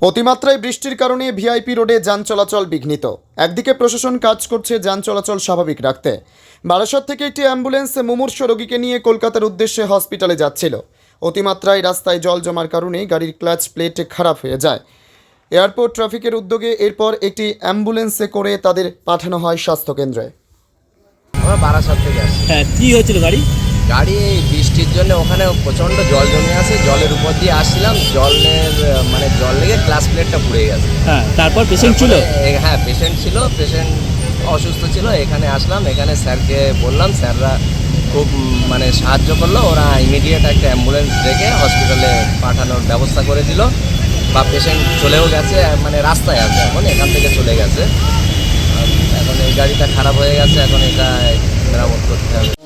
অতিমাত্রায় বৃষ্টির কারণে ভিআইপি রোডে যান চলাচল বিঘ্নিত। একদিকে প্রশাসন কাজ করছে যান চলাচল স্বাভাবিক রাখতে। বারাসত থেকে একটি অ্যাম্বুলেন্স মুমূর্ষ রোগীকে নিয়ে কলকাতার উদ্দেশ্যে হসপিটালে যাচ্ছিল। অতিমাত্রায় রাস্তায় জল জমার কারণে গাড়ির ক্লাচ প্লেট খারাপ হয়ে যায়। এয়ারপোর্ট ট্রাফিকের উদ্যোগে এরপর একটি অ্যাম্বুলেন্সে করে তাদের পাঠানো হয় স্বাস্থ্যকেন্দ্রে। আমরা বারাসাত থেকে আসছি। হ্যাঁ কি হয়েছিল গাড়ি? গাড়ি বৃষ্টির জন্য ওখানে প্রচণ্ড জল জমে আছে। জলের উপর দিয়ে আসছিলাম। জলের মানে জল লেগে ক্লাস প্লেটটা পুড়ে গেছে। হ্যাঁ তারপর পেশেন্ট ছিল? হ্যাঁ পেশেন্ট ছিল। পেশেন্ট অসুস্থ ছিল। এখানে আসলাম। এখানে স্যারকে বললাম স্যাররা খুব মানে সাহায্য করল। ওরা ইমিডিয়েট একটা অ্যাম্বুলেন্স ডেকে হসপিটালে পাঠানোর ব্যবস্থা করে দিল। বা পেশেন্ট চলেও গেছে মানে রাস্তায় আছে এখন এখান থেকে চলে গেছে। এখন এই গাড়িটা খারাপ হয়ে গেছে। এখন এটা মেরামত করতে হবে।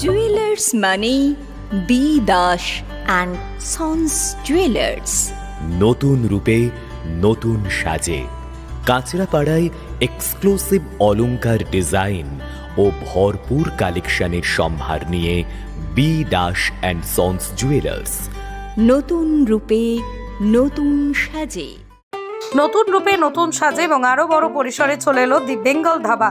jewellers মানে B Das and sons jewellers নতুন রূপে নতুন সাজে। কাঁচরাপাড়ায় এক্সক্লুসিভ অলংকার ডিজাইন ও ভরপুর কালেকশনের সম্ভার নিয়ে B Das and sons jewellers নতুন রূপে নতুন সাজে। নতুন রূপে নতুন সাজে এবং আরও বড় পরিসরে চলে এলো দি বেঙ্গল ধাবা